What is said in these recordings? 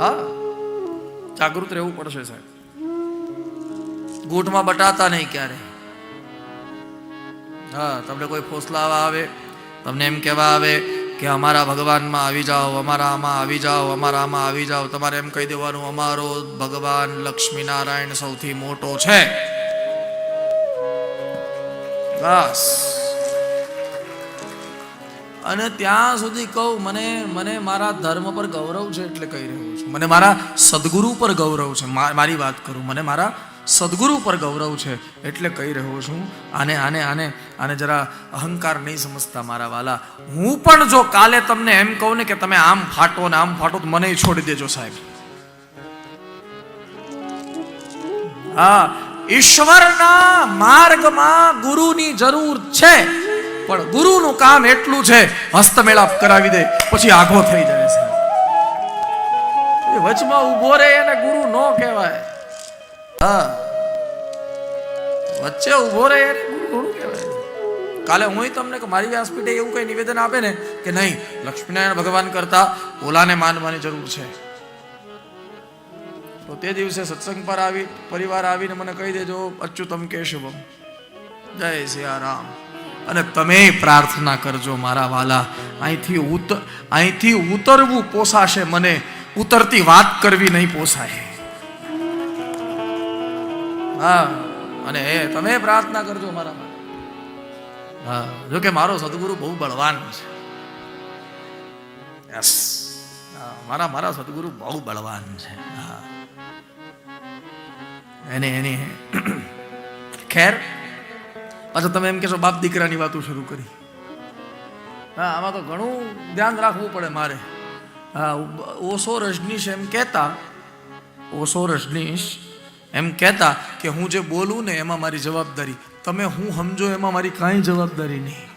હા. જાગૃત રહેવું પડશે સાહેબ. ગૂંટમાં બટાતા નહીં ક્યારે. હા, તમને કોઈ ફોસલાવા આવે, તમને એમ કહેવા આવે કે અમારા ભગવાનમાં આવી જાઓ, અમારા આમાં આવી જાઓ, અમારા આમાં આવી જાઓ. તમારે એમ કહી દેવાનું, અમારો ભગવાન લક્ષ્મીનારાયણ સૌથી મોટો છે. બસ. અને ત્યાં સુધી કહું, મને મને મારા ધર્મ પર ગૌરવ છે એટલે કહી રહ્યો છું. મને મારા સદગુરુ પર ગૌરવ છે. મારી વાત કરું. મને મારા સદગુરુ પર ગૌરવ છે એટલે કહી રહ્યો છું. આને આને આને આને જરા અહંકાર નહીં સમજતા મારા વાલા. હું પણ જો કાલે તમને એમ કહું ને કે તમે આમ ફાટો ને આમ ફાટો, તો મને છોડી દેજો સાહેબ. હા, ઈશ્વરના માર્ગમાં ગુરુની જરૂર છે. કામ એટલું છે હસ્તમેળાપ કરાવી દે પછી આઘો થઈ જાય છે. વચમાં ઊભો રહે એને ગુરુ નો કહેવાય. હા. વચ્ચે ઊભો રહે એને ગુરુ કહેવાય. કાલે હું તમને કે મારી વ્યાસપીઠે એવું કઈ નિવેદન આપે ને કે નહીં લક્ષ્મીનારાયણ ભગવાન કરતા ઓલાને માનવાની જરૂર છે. તો તે દિવસે સત્સંગ પર આવી પરિવાર આવીને મને કહી દેજો અચ્યુતમ કેશવમ. જય સિયારામ અને તમે પ્રાર્થના કરજો મારા વાલા. અહીંથી ઉત, અહીંથી ઉતરવું પોસાશે મને. ઉતરતી વાત કરવી નહીં પોસાય. હા, અને એ, તમે પ્રાર્થના કરજો મારા હા જોકે મારો સદગુરુ બહુ બળવાન છે. યસ મારા મારા સદગુરુ બહુ બળવાન છે. હા. એને, એની, ખેર પાછા તમે એમ કહેશો, બાપ દીકરાની વાતો શરૂ કરી. હા, આમાં તો ઘણું ધ્યાન રાખવું પડે મારે. હા ઓશો રજનીશ એમ કહેતા, ઓશો રજનીશ એમ કહેતા કે, હું જે બોલું ને એમાં મારી જવાબદારી. તમે હું સમજો એમાં મારી કાંઈ જવાબદારી નહીં.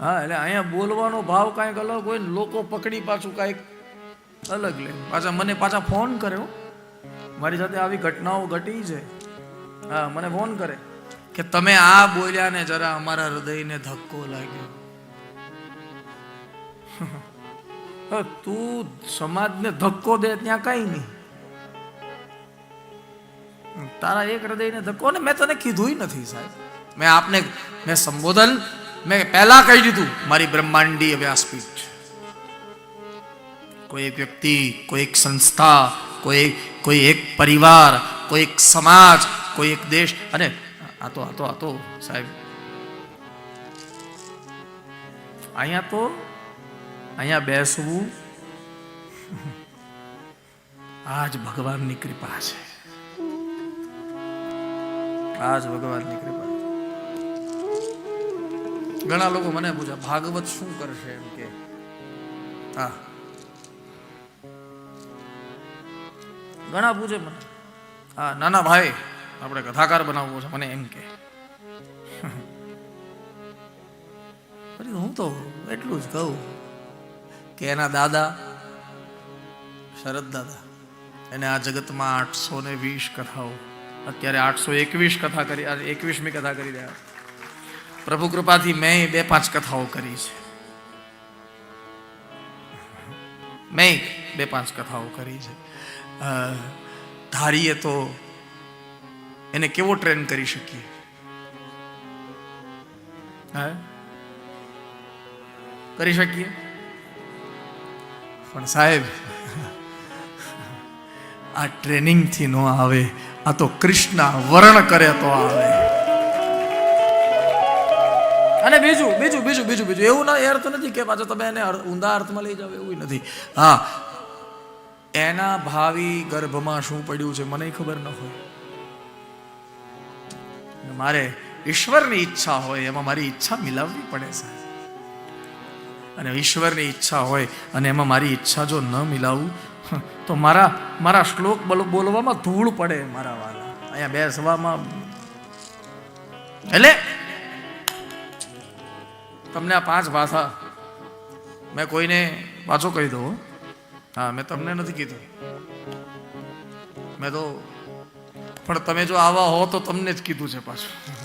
હા, એટલે અહીંયા બોલવાનો ભાવ કાંઈક અલગ હોય ને, લોકો પકડી પાછું કાંઈક અલગ લે. પાછા મને પાછા ફોન કર્યો. મારી સાથે આવી ઘટનાઓ ઘટી છે. હા, મને ફોન કરે. કે તમે આ બોલ્યા ને જરા અમારા હૃદયને ધક્કો લાગ્યો. તું સમાજને ધક્કો દે ત્યાં કઈ નહીં. તારા એક હૃદયને ધક્કો ને મેં તને કીધું નથી સાહેબ. મેં આપને, મેં સંબોધન, મેં પહેલા કહી દીધું, મારી બ્રહ્માંડીય વ્યાસપીઠ કોઈ એક વ્યક્તિ, કોઈ એક સંસ્થા, કોઈ કોઈ એક પરિવાર, કોઈ એક સમાજ, કોઈ એક દેશ, અને આ તો આ તો આ તો, સાહેબ. અહીંયા તો, અહીંયા બેસવું આ જ ભગવાનની કૃપા છે. આ જ ભગવાનની કૃપા. ઘણા લોકો મને પૂછે, ભાગવત શું કરશે એમ કે, હા. ઘણા પૂછે મને, હા, નાના ભાઈ આપણે કથાકાર બનાવવો છે, મને એમ કે. હું તો એટલું જ કહું કે એના દાદા, શરદ દાદા, એને આ જગતમાં આઠસો ને વીસ કથાઓ. અત્યારે આઠસો એકવીસ કથા કરી એકવીસમી કથા કરી રહ્યા પ્રભુ કૃપાથી મેં બે પાંચ કથાઓ કરી છે. મેં બે પાંચ કથાઓ કરી છે. ધારીએ તો એને કેવો ટ્રેન કરી શકીએ? હા? કરી શકીએ? પણ સાહેબ, આ ટ્રેનિંગથી ન આવે, આ તો કૃષ્ણ વર્ણ કરે તો આવે. અને બીજું બીજું બીજું બીજું બીજું. એવું ના અર્થ નથી કે પાછો તમે એને ઊંધા અર્થમાં લઈ જાવ એવું નથી. હા, એના ભાવિ ગર્ભમાં શું પડ્યું છે, મને ખબર ન હોય. મારે ઈશ્વરની ઈચ્છા હોય, એમાં મારી ઈચ્છા મિલાવવી પડે સાહેબ. અને ઈશ્વરની ઈચ્છા હોય અને એમાં મારી ઈચ્છા જો ન મિલાવું તો મારા મારા શ્લોક બોલ- બોલવામાં ધૂળ પડે મારા વાલા. અહીંયા બેસવામાં. એટલે તમને આ પાંચ ભાષા મેં કોઈને પાછો કહી દઉં હા, મેં તમને નથી કીધું. મેં તો પણ તમે જો આવા હો તો તમને જ કીધું છે પાછું.